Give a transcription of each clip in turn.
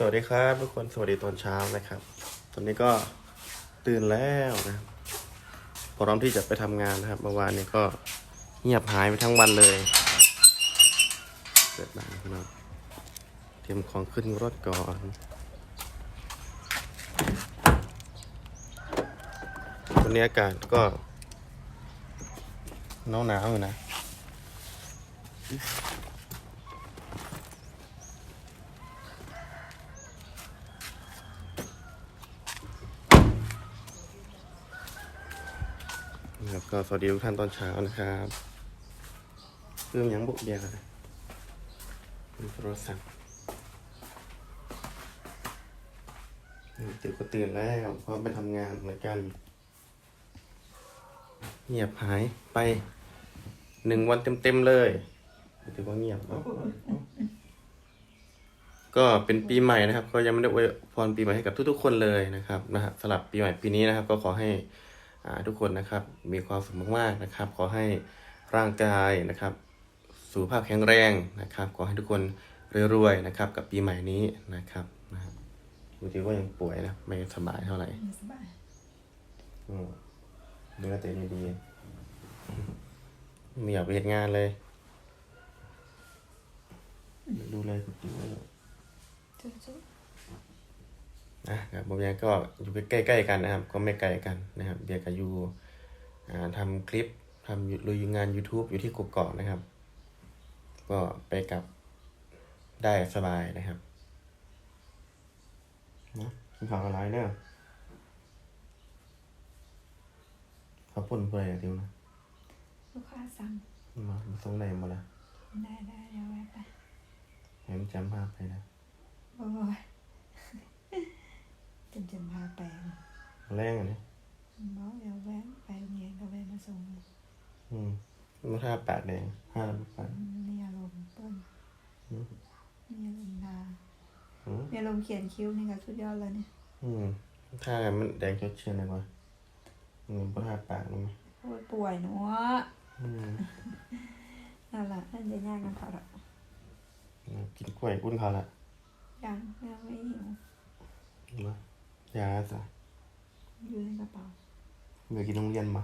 สวัสดีครับทุกคนสวัสดีตอนเช้านะครับ ตอนนี้ก็ตื่นแล้วนะครับพร้อมที่จะไปทำงานนะครับเมื่อวานนี้ก็เงียบหายไปทั้งวันเลยเกิดมาพี่น้องเตรียมของขึ้นรถก่อนวันนี้อากาศก็หนาวหนาวๆอยู่นะ นะครับ ก็สวัสดีทุกท่านตอนเช้านะครับเรื่องยังบุกเบียร์นะโทรศัพท์ตื่นก็ตื่นแล้วเพราะไปทำงานเหมือนกันเงียบหายไปหนึ่งวันเต็มๆเลยถือว่าเงียบก็เป็นปีใหม่นะครับ ก็ยังไม่ได้อวยพรปีใหม่ให้กับทุกๆ คนเลยนะครับนะฮะสำหรับปีใหม่ปีนี้นะครับ ก็ขอให้ ทุกคนนะครับมีความสุขมากๆนะครับ ขอให้ร่างกายนะครับสุขภาพแข็งแรงนะครับ ขอให้ทุกคนรวยๆนะครับ กับปีใหม่นี้นะครับนะครับบางทีก็ยังป่วยนะไม่สบายเท่าไหร่ไม่สบายอืมเนื้อเต็มดีไม่อยากไปเห็นงานเลย ดูแลคุณปู่ไว้ห น่อยจุ๊บนะครับบางอย่างก็อยู่ใกล้ๆกันนะครับ ก็ไม่ไกลกันนะครับเบียร์กับยูอ่าทำคลิปทำลุยงาน YouTube อยู่ที่กกอกนะครับ ก็ไปกลับได้สบายนะครับนะกินข้าวอะไรเนี่ยเขาวปุ่นเพื่ออะไรติวนะลูกค้าสั่งมามาส่งไหนมาละได้ได้เดี๋ยวแวะไปเห็นจำภาพไปนะโอ้ย จำจำพาไปแรงอันนี้บอกเดี๋ยวแวะไปโรงเรียนก็แวะมาส่งเลยอืมมาท่าปากแดงห้าปากมีอารมณ์เปิ้ลอืมมีอารมณ์ดาอืมมีอารมณ์เขียนคิ้วนี่ก็สุดยอดแล้วเนี่ยอืมถ้ามันแดงเชื่อๆหน่อยกว่าอืมบ่ท่าปากนะมั้ยโอ้ยป่วยหนูอะอืมนั่นแหละนั่นจะยากกันเขาหรอกกินกล้วยอุ้นเขาละยังยังไม่หิวมา ยาจ้ะอยู่ในกระเป๋าเมื่อกินโรงเรียนมา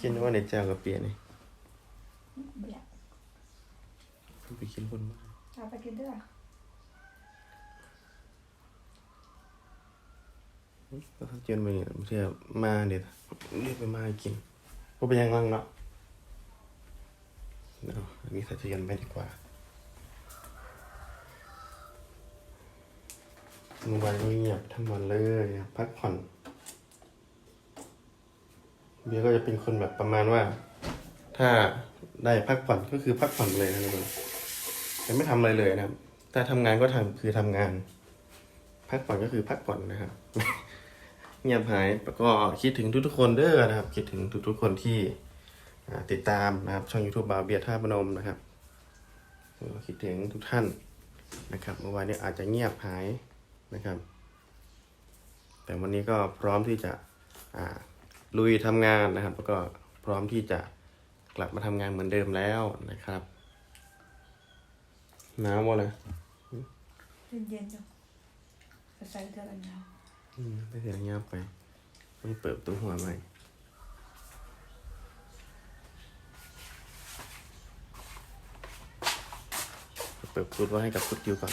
คิดว่าในเจ้ากับเปียนี่เบียดไปกินคนมาเอาไปกินด้วยแล้วเขาเจนมาเนี่ยเที่ยวมาเด็ดเรียกไปมาให้กินก็เป็นยังไงเนาะเอาอันนี้ใส่เทียนไปดีกว่า มื่อวานก็เงียบทั้งวันเลยพักผ่อน เบียก็จะเป็นคนแบบประมาณว่า ถ้าได้พักผ่อนก็คือพักผ่อนเลยนะทุกคนแต่ไม่ทำอะไรเลยนะครับถ้าทำงานก็ทำคือทำงาน พักผ่อนก็คือพักผ่อนนะครับ เงียบหายแล้วก็คิดถึงทุกๆคนเด้อนะครับ คิดถึงทุกๆคนที่ติดตามนะครับ ช่อง YouTube บาวเบียท่าพนมนะครับคิดถึงทุกท่านนะครับเมื่อวานนี้อาจจะเงียบหาย นะครับ แต่วันนี้ก็พร้อมที่จะลุยทำงานนะครับ แล้วก็พร้อมที่จะกลับมาทำงานเหมือนเดิมแล้วนะครับหนาววะเลยเย็นๆจ้ะใส่เสื้อกันหนาวอืมไม่เสียเงียบไปต้องเปิดตู้หัวใหม่เปิดพุดไว้ให้กับพุดดิวก่อน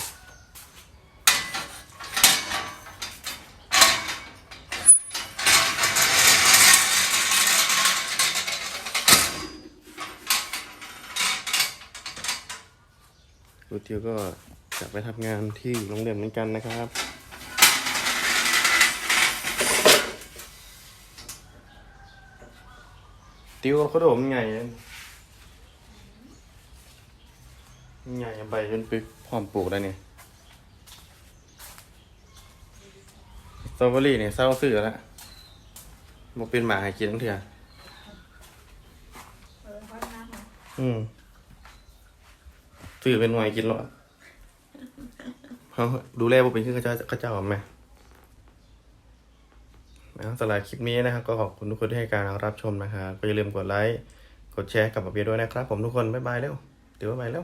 พุดดิวก็จะไปทำงานที่โรงเรียนเหมือนกันนะครับติวเขาโดมนใหญ่เลยใหญ่ใบจนปึกพร้อมปลูกได้เนี่ยสตรอเบอรี่เนี่ยเศร้าซื้อแล้วมันเป็นหมาให้กินทั้งเถื่อเออวัดน้ำเหรออืม ซื้อเป็นหน่วยกินหรอเขาดูแลบ่เป็นขึ้นเขาเจ้าเขาเจ้าไหมนะสำหรับคลิปนี้นะครับ ก็ขอบคุณทุกคนที่ให้การรับชมนะครับก็อย่าลืมกดไลค์ กดแชร์กับปะเบียด้วยนะครับ ผมทุกคน บ๊ายบายเร็วเดี๋ยวบ๊ายบายเร็ว